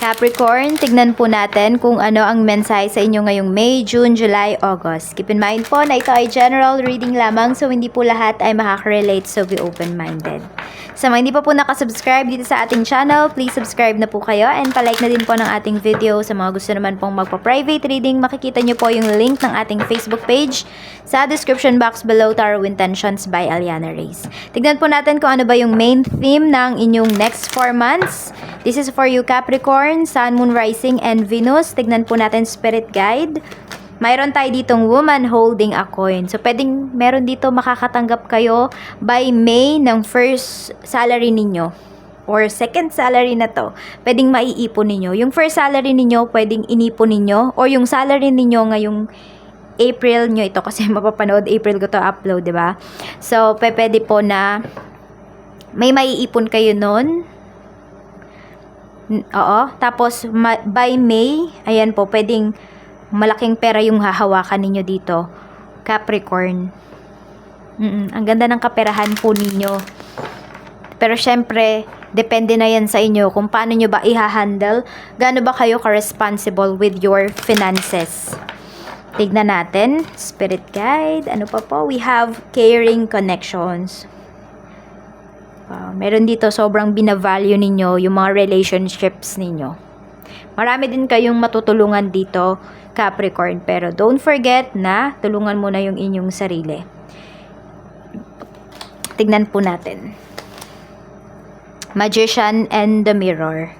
Capricorn, tignan po natin kung ano ang mensahe sa inyo ngayong May, June, July, August. Keep in mind po na ito ay general reading lamang so hindi po lahat ay makaka-relate so be open-minded. Sa mga hindi pa po nakasubscribe dito sa ating channel, please subscribe na po kayo and palike na din po ng ating video. Sa mga gusto naman pong magpa-private reading, makikita nyo po yung link ng ating Facebook page sa description box below Tarot Intentions by Aliana Reyes. Tignan po natin kung ano ba yung main theme ng inyong next 4 months. This is for you Capricorn, Sun, Moon, Rising, and Venus. Tignan po natin Spirit Guide. Mayroon tayo ditong woman holding a coin. So, pwedeng meron dito makakatanggap kayo by May ng first salary ninyo or second salary na to, pwedeng maiipon ninyo. Yung first salary ninyo, pwedeng inipon ninyo or yung salary ninyo ngayong April nyo ito kasi mapapanood April ko to upload, di ba? So, pwede po na may maiipon kayo nun. Oo. Tapos, ma- by May, ayan po, pwedeng malaking pera yung hahawakan ninyo dito. Capricorn. Mm-mm, ang ganda ng kaperahan po ninyo. Pero syempre, depende na yan sa inyo kung paano nyo ba i-handle, gaano ba kayo ka-responsible with your finances. Tignan natin, spirit guide, ano pa po? We have caring connections. Wow, meron dito sobrang binavalue ninyo yung mga relationships ninyo. Marami din kayong matutulungan dito, Capricorn. Pero don't forget na tulungan mo na yung inyong sarili. Tignan po natin. Magician and the Mirror.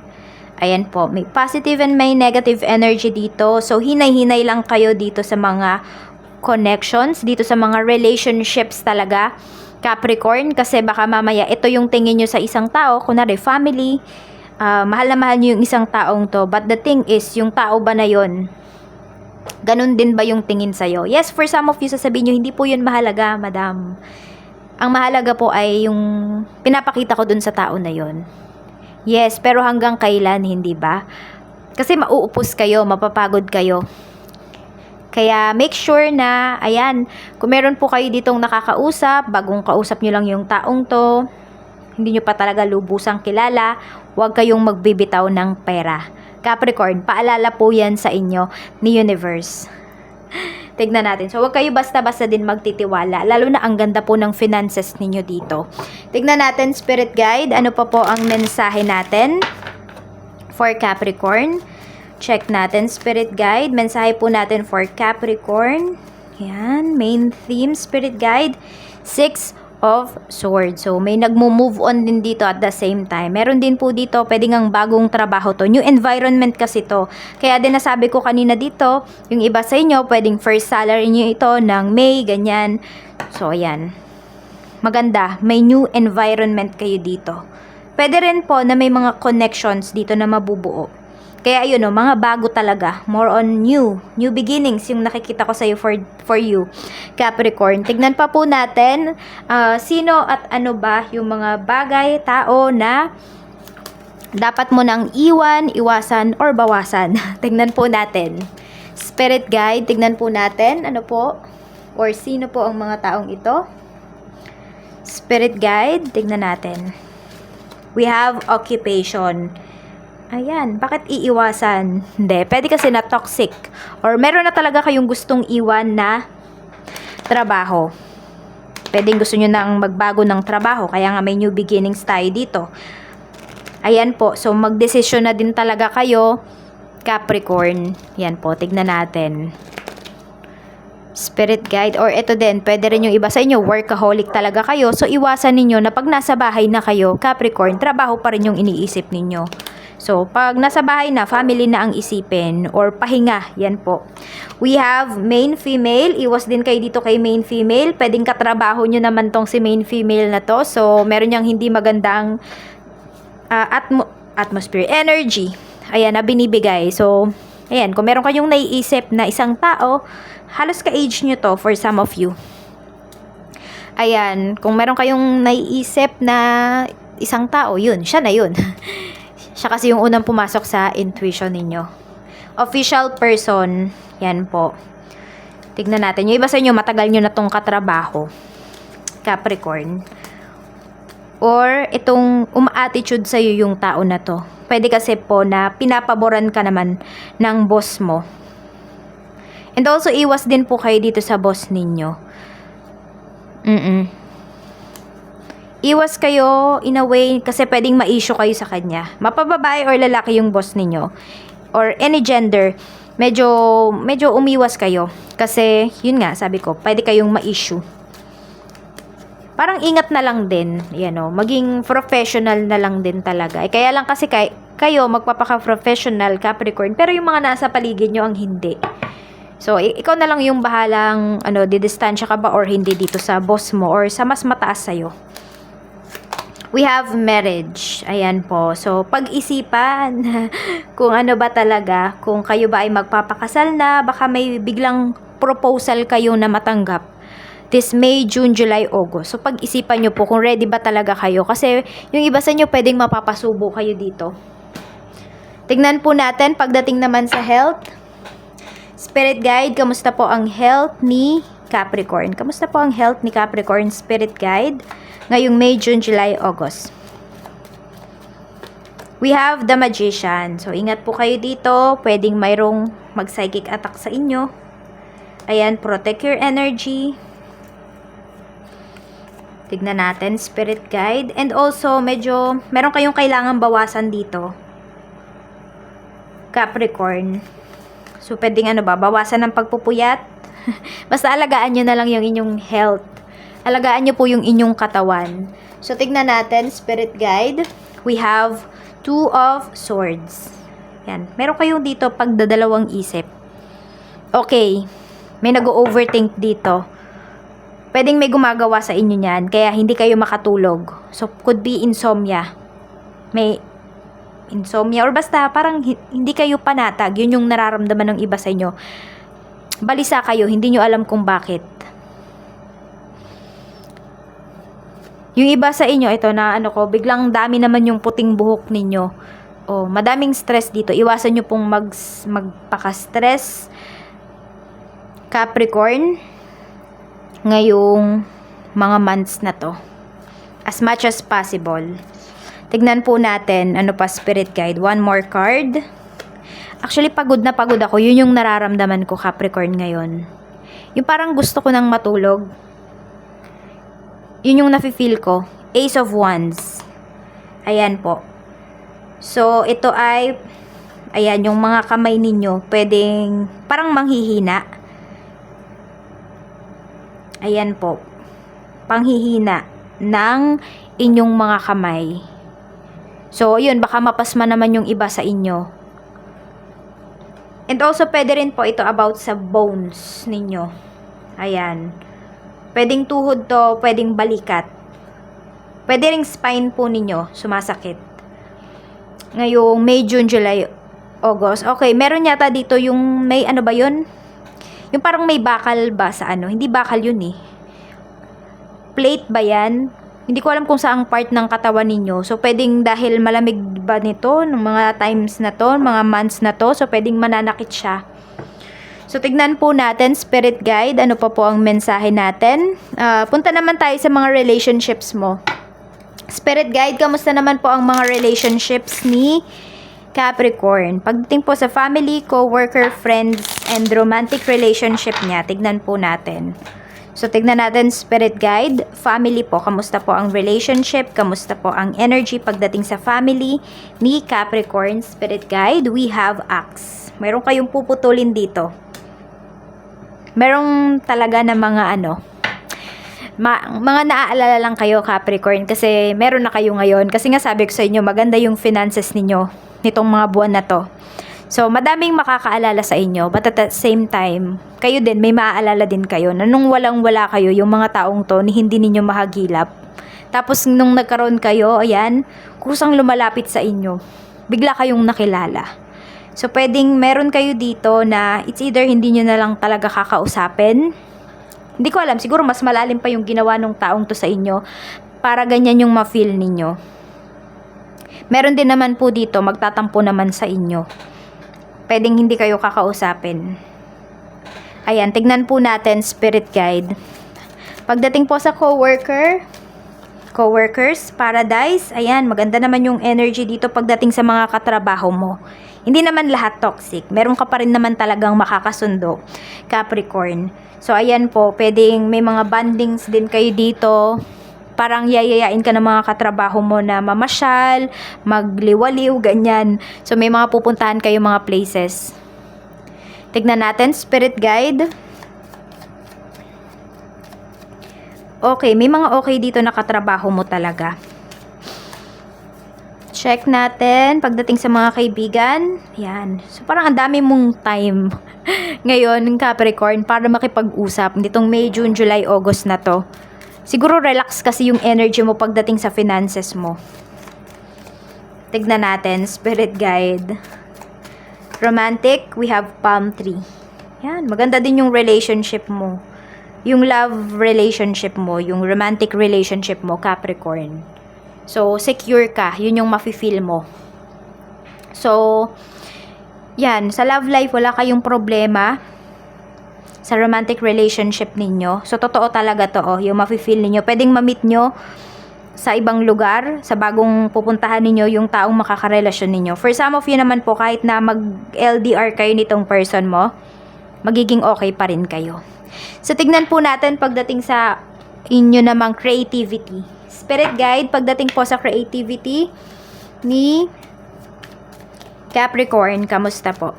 Ayan po, may positive and may negative energy dito. So, hinay-hinay lang kayo dito sa mga connections, dito sa mga relationships talaga. Capricorn, kasi baka mamaya ito yung tingin nyo sa isang tao, kunwari family, ah, mahal na mahal nyo yung isang taong to. But the thing is, yung tao ba na yon ganun din ba yung tingin sa'yo? Yes, for some of you, sasabihin nyo, hindi po yun mahalaga, madam. Ang mahalaga po ay yung pinapakita ko dun sa tao na yon. Yes, pero hanggang kailan, hindi ba? Kasi mauupos kayo, mapapagod kayo. Kaya make sure na, ayan, kung meron po kayo ditong nakakausap, bagong kausap nyo lang yung taong to, hindi nyo pa talaga lubusang kilala, huwag kayong magbibitaw ng pera. Capricorn, paalala po yan sa inyo ni Universe. Tignan natin. So, huwag kayo basta-basta din magtitiwala. Lalo na ang ganda po ng finances ninyo dito. Tignan natin, Spirit Guide. Ano pa po ang mensahe natin for Capricorn? Check natin, Spirit Guide. Mensahe po natin for Capricorn. Yan. Main theme, Spirit Guide. Six of Swords. So, may nagmo-move on din dito at the same time. Meron din po dito, pwede ngang bagong trabaho to. New environment kasi to. Kaya din nasabi ko kanina dito, yung iba sa inyo, pwedeng first salary nyo ito ng May, ganyan. So, ayan. Maganda. May new environment kayo dito. Pwede rin po na may mga connections dito na mabubuo. Kaya ayun o, mga bago talaga. More on new. New beginnings yung nakikita ko sa'yo for, for you, Capricorn. Tignan pa po natin ah, sino at ano ba yung mga bagay, tao na dapat mo nang iwan, iwasan, or bawasan. Tignan po natin. Spirit guide, tignan po natin. Ano po? Or sino po ang mga taong ito? Spirit guide, tignan natin. We have occupation. Ayan, bakit iiwasan? Hindi, pwede kasi na toxic. Or meron na talaga kayong gustong iwan na trabaho. Pwedeng gusto nyo nang magbago ng trabaho, kaya nga may new beginnings tayo dito. Ayan po, so magdesisyon na din talaga kayo, Capricorn. Yan po, tignan natin. Spirit guide, or ito din, pwede rin yung iba sa inyo, workaholic talaga kayo. So, iwasan ninyo na pag nasa bahay na kayo, Capricorn, trabaho pa rin yung iniisip ninyo. So, pag nasa bahay na, family na ang isipin or pahinga, yan po. We have main female. Iwas din kayo dito kay main female. Pwedeng katrabaho nyo naman tong si main female na to. So, meron niyang hindi magandang ah, atmo- atmosphere, energy. Ayan, na binibigay. So, ayan, kung meron kayong naiisip na isang tao, halos ka-age nyo to for some of you. Ayan, kung meron kayong naiisip na isang tao, yun, siya na yun. siya kasi yung unang pumasok sa intuition ninyo. Official person, yan po. Tignan natin. Yung iba sa inyo, matagal nyo na tong katrabaho. Capricorn. or itong uma-attitude sa'yo yung tao na to. Pwede kasi po na pinapaboran ka naman ng boss mo. And also, iwas din po kayo dito sa boss ninyo. Mm Iwas kayo in a way kasi pwedeng ma-issue kayo sa kanya. Mapababae or lalaki yung boss ninyo. Or any gender. Medyo, medyo umiwas kayo. Kasi, yun nga, sabi ko, pwede kayong ma-issue parang ingat na lang din, yan o, maging professional na lang din talaga. Eh, kaya lang kasi kay, kayo magpapaka-professional Capricorn, pero yung mga nasa paligid nyo ang hindi. So, ikaw na lang yung bahalang, ano, didistansya ka ba or hindi dito sa boss mo or sa mas mataas sa'yo. We have marriage. Ayan po. So, pag-isipan kung ano ba talaga, kung kayo ba ay magpapakasal na, baka may biglang proposal kayo na matanggap this May, June, July, August. So, pag-isipan nyo po kung ready ba talaga kayo. Kasi, yung iba sa inyo, pwedeng mapapasubo kayo dito. Tignan po natin, pagdating naman sa health. Spirit Guide, kamusta po ang health ni Capricorn? Kamusta po ang health ni Capricorn Spirit Guide ngayong May, June, July, August? We have the Magician. So, ingat po kayo dito. Pwedeng mayroong mag-psychic attack sa inyo. Ayan, protect your energy. Tignan natin, spirit guide. And also, medyo, meron kayong kailangan bawasan dito. Capricorn. So, pwedeng ano ba, bawasan ng pagpupuyat. Basta alagaan nyo na lang yung inyong health. Alagaan nyo po yung inyong katawan. So, tignan natin, spirit guide. We have two of swords. Yan. Meron kayong dito pagdadalawang isip. Okay. May nag-overthink dito pwedeng may gumagawa sa inyo niyan, kaya hindi kayo makatulog. So, could be insomnia. May insomnia, or basta parang hi- hindi kayo panatag, yun yung nararamdaman ng iba sa inyo. Balisa kayo, hindi nyo alam kung bakit. Yung iba sa inyo, ito na ano ko, biglang dami naman yung puting buhok ninyo. Oh, madaming stress dito. Iwasan nyo pong mag, magpaka-stress. Capricorn, ngayong mga months na to. As much as possible. Tignan po natin, ano pa spirit guide. One more card. Actually, pagod na pagod ako. Yun yung nararamdaman ko, Capricorn, ngayon. Yung parang gusto ko nang matulog. Yun yung nafe-feel ko. Ace of Wands. Ayan po. So, ito ay, ayan, yung mga kamay ninyo, pwedeng, parang manghihina. Ayan po. Panghihina ng inyong mga kamay. So, yun, baka mapasma naman yung iba sa inyo. And also, pwede rin po ito about sa bones ninyo. Ayan. Pwedeng tuhod to, pwedeng balikat. Pwede ring spine po ninyo, sumasakit. Ngayong May, June, July, August. Okay, meron yata dito yung may ano ba yun? Yung parang may bakal ba sa ano? Hindi bakal yun eh. Plate ba yan? Hindi ko alam kung saang part ng katawan ninyo. So, pwedeng dahil malamig ba nito, ng mga times na to, mga months na to, so pwedeng mananakit siya. So, tignan po natin, Spirit Guide, ano pa po ang mensahe natin. Ah, punta naman tayo sa mga relationships mo. Spirit Guide, kamusta naman po ang mga relationships ni Capricorn. Pagdating po sa family, co-worker, friends, and romantic relationship niya, tignan po natin. So, tignan natin spirit guide. Family po, kamusta po ang relationship? Kamusta po ang energy pagdating sa family ni Capricorn spirit guide? We have axe. Meron kayong puputulin dito. Merong talaga na mga ano, ma- mga naaalala lang kayo Capricorn kasi meron na kayo ngayon. Kasi nga sabi ko sa inyo, maganda yung finances ninyo nitong mga buwan na to. So, madaming makakaalala sa inyo, but at the same time, kayo din, may maaalala din kayo na nung walang-wala kayo, yung mga taong to, hindi ninyo mahagilap. Tapos, nung nagkaroon kayo, ayan, kusang lumalapit sa inyo. Bigla kayong nakilala. So, pwedeng meron kayo dito na it's either hindi nyo na lang talaga kakausapin. Hindi ko alam, siguro mas malalim pa yung ginawa ng taong to sa inyo para ganyan yung ma-feel ninyo. Meron din naman po dito, magtatampo naman sa inyo. Pwedeng hindi kayo kakausapin. Ayan, tignan po natin, spirit guide. Pagdating po sa coworker, coworkers, paradise. Ayan, maganda naman yung energy dito pagdating sa mga katrabaho mo. Hindi naman lahat toxic. Meron ka pa rin naman talagang makakasundo. Capricorn. So, ayan po, pwedeng may mga bandings din kayo dito. Parang yayayain ka ng mga katrabaho mo na mamasyal, magliwaliw, ganyan. So, may mga pupuntahan kayo mga places. Tignan natin, spirit guide. Okay, may mga okay dito na katrabaho mo talaga. Check natin pagdating sa mga kaibigan. Yan. So parang ang dami mong time ngayon, Capricorn, para makipag-usap. Nitong May, June, July, August na to. Siguro relax kasi yung energy mo pagdating sa finances mo. Tignan natin, spirit guide. Romantic, we have palm tree. Yan, maganda din yung relationship mo yung love relationship mo, yung romantic relationship mo, Capricorn. So, secure ka. Yun yung mafe-feel mo. So, yan. Sa love life, wala kayong problema sa romantic relationship ninyo. So, totoo talaga to, oh, yung mafe-feel ninyo. Pwedeng ma-meet nyo sa ibang lugar, sa bagong pupuntahan ninyo, yung taong makakarelasyon ninyo. For some of you naman po, kahit na mag-LDR kayo nitong person mo, magiging okay pa rin kayo. So, tignan po natin pagdating sa inyo namang creativity. Spirit guide, pagdating po sa creativity ni Capricorn, kamusta po?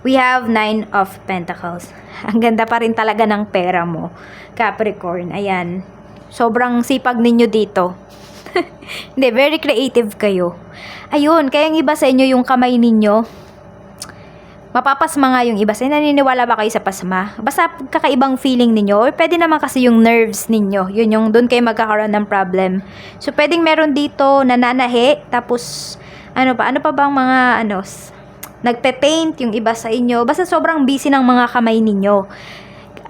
We have Nine of Pentacles. Ang ganda pa rin talaga ng pera mo, Capricorn. Ayan. Sobrang sipag ninyo dito. Hindi, very creative kayo. Ayun, kaya yung iba sa inyo yung kamay ninyo, mapapasma nga yung iba. Say, naniniwala ba kayo sa pasma? Basta kakaibang feeling ninyo. Or pwede naman kasi yung nerves ninyo. Yun yung doon kayo magkakaroon ng problem. So, pwedeng meron dito nananahi. Tapos, ano pa? Ano pa bang mga, ano, nagpe-paint yung iba sa inyo. Basta sobrang busy ng mga kamay ninyo.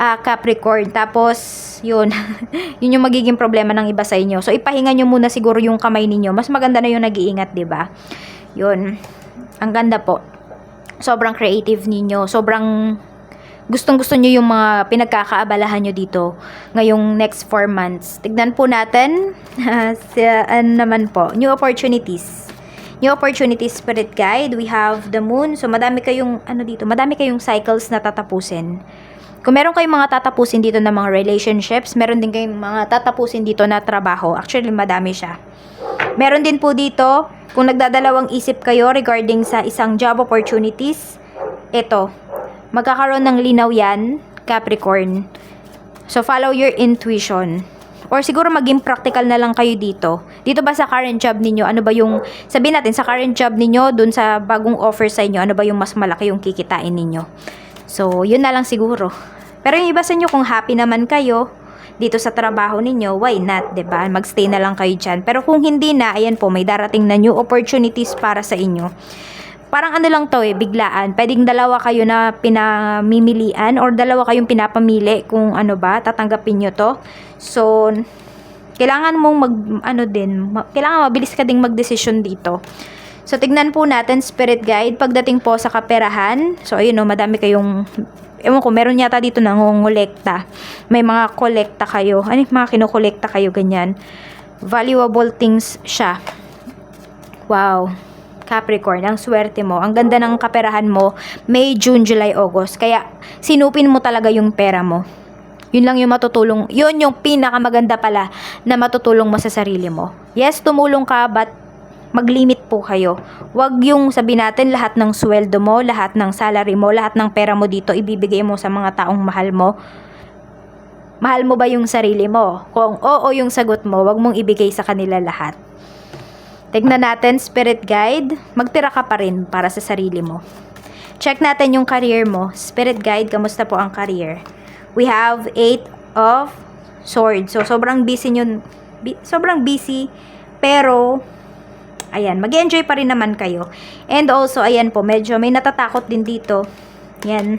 Ah, Capricorn. Tapos, yun. yun yung magiging problema ng iba sa inyo. So, ipahinga nyo muna siguro yung kamay ninyo. Mas maganda na yung nag-iingat, ba Yun. Ang ganda po sobrang creative ninyo, sobrang gustong-gusto nyo yung mga pinagkakaabalahan nyo dito ngayong next 4 months. Tignan po natin, ano naman po, new opportunities. New opportunities spirit guide, we have the moon. So, madami kayong, ano dito, madami kayong cycles na tatapusin. Kung meron kayong mga tatapusin dito na mga relationships, meron din kayong mga tatapusin dito na trabaho. Actually, madami siya. Meron din po dito, kung nagdadalawang isip kayo regarding sa isang job opportunities, ito, magkakaroon ng linaw yan, Capricorn. So, follow your intuition. Or siguro maging practical na lang kayo dito. Dito ba sa current job ninyo, ano ba yung, sabihin natin, sa current job ninyo, dun sa bagong offer sa inyo, ano ba yung mas malaki yung kikitain ninyo. So, yun na lang siguro. Pero yung iba sa inyo, kung happy naman kayo, dito sa trabaho ninyo, why not, ba? Magstay na lang kayo diyan. Pero kung hindi na, ayan po, may darating na new opportunities para sa inyo. Parang ano lang to eh, biglaan. Pwedeng dalawa kayo na pinamimilian or dalawa kayong pinapamili kung ano ba, tatanggapin nyo to. So, kailangan mong mag, ano din, ma- kailangan mabilis ka ding magdesisyon dito. So, tignan po natin, spirit guide, pagdating po sa kaperahan. So, ayun o, madami kayong, ewan ko, meron yata dito nangongolekta. May mga kolekta kayo. Ano mga kinokolekta kayo, ganyan. Valuable things siya. Wow. Capricorn, ang swerte mo. Ang ganda ng kaperahan mo, May, June, July, August. Kaya, sinupin mo talaga yung pera mo. Yun lang yung matutulong. Yun yung pinakamaganda pala na matutulong mo sa sarili mo. Yes, tumulong ka, but mag-limit po kayo. Huwag yung sabi natin lahat ng sweldo mo, lahat ng salary mo, lahat ng pera mo dito, ibibigay mo sa mga taong mahal mo. Mahal mo ba yung sarili mo? Kung oo yung sagot mo, wag mong ibigay sa kanila lahat. Tignan natin, spirit guide, magtira ka pa rin para sa sarili mo. Check natin yung career mo. Spirit guide, kamusta po ang career? We have eight of swords. So, sobrang busy bi- sobrang busy, pero ayan, mag enjoy pa rin naman kayo. And also, ayan po, medyo may natatakot din dito. Yan.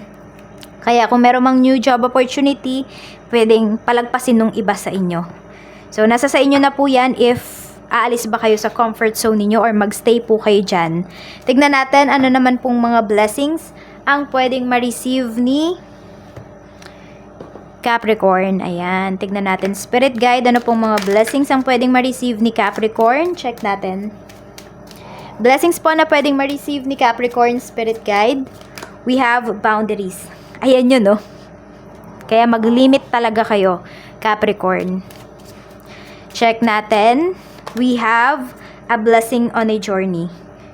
Kaya kung meron mang new job opportunity, pwedeng palagpasin nung iba sa inyo. So, nasa sa inyo na po yan if aalis ba kayo sa comfort zone ninyo or magstay po kayo dyan. Tignan natin ano naman pong mga blessings ang pwedeng ma-receive ni Capricorn. Ayan, tignan natin. Spirit guide, ano pong mga blessings ang pwedeng ma-receive ni Capricorn? Check natin. Blessings po na pwedeng ma-receive ni Capricorn Spirit Guide. We have boundaries. Ayan yun, no? Kaya mag-limit talaga kayo, Capricorn. Check natin. We have a blessing on a journey.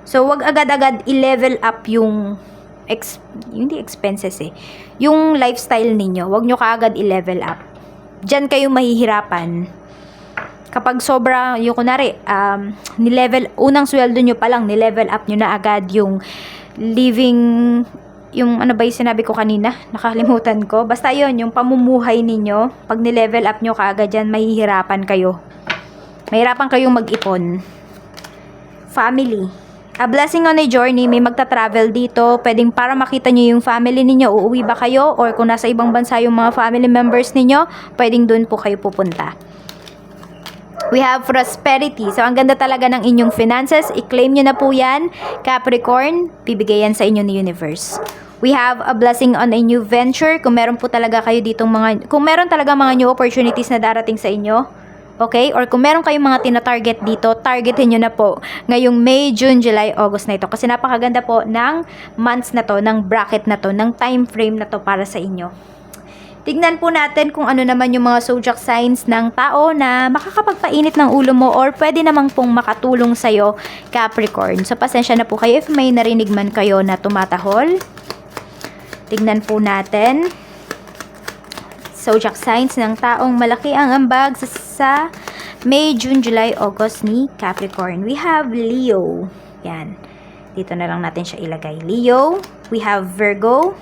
So, wag agad-agad i-level up yung ex, hindi expenses eh. Yung lifestyle ninyo, wag nyo kaagad i-level up. Diyan kayo mahihirapan. Kapag sobra, yung kunari, um, ni-level, unang sweldo nyo pa lang, ni-level up nyo na agad yung living, yung ano ba yung sinabi ko kanina? Nakalimutan ko. Basta yon yung pamumuhay ninyo, pag ni-level up nyo kaagad yan, mahihirapan kayo. Mahirapan kayong mag-ipon. Family. A blessing on a journey, may magta-travel dito. Pwedeng para makita nyo yung family ninyo, uuwi ba kayo? Or kung nasa ibang bansa yung mga family members ninyo, pwedeng doon po kayo pupunta. We have prosperity. So, ang ganda talaga ng inyong finances. I-claim nyo na po yan. Capricorn, bibigay yan sa inyo ni universe. We have a blessing on a new venture. Kung meron po talaga kayo ditong mga, kung meron talaga mga new opportunities na darating sa inyo, okay? Or kung meron kayong mga tina-target dito, targetin nyo na po ngayong May, June, July, August na ito. Kasi napakaganda po ng months na to, ng bracket na to, ng time frame na to para sa inyo. Tignan po natin kung ano naman yung mga zodiac signs ng tao na makakapagpainit ng ulo mo or pwede namang pong makatulong sa'yo, Capricorn. So, pasensya na po kayo if may narinig man kayo na tumatahol. Tignan po natin. Zodiac signs ng taong malaki ang ambag sa, sa May, June, July, August ni Capricorn. We have Leo. Yan. Dito na lang natin siya ilagay. Leo. We have Virgo.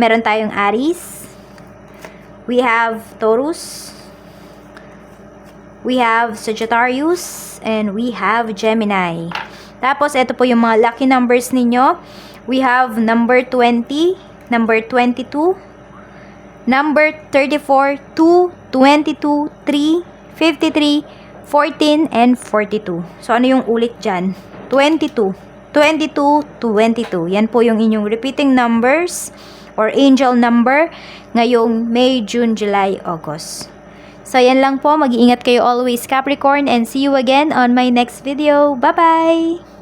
Meron tayong Aries. We have Taurus. We have Sagittarius. And we have Gemini. Tapos, ito po yung mga lucky numbers ninyo. We have number 20, number 22, number 34, 2, 22, 3, 53, 14, and 42. So, ano yung ulit dyan? 22. 22, 22. Yan po yung inyong repeating numbers or angel number ngayong May, June, July, August. So, yan lang po. Mag-iingat kayo always, Capricorn, and see you again on my next video. Bye-bye!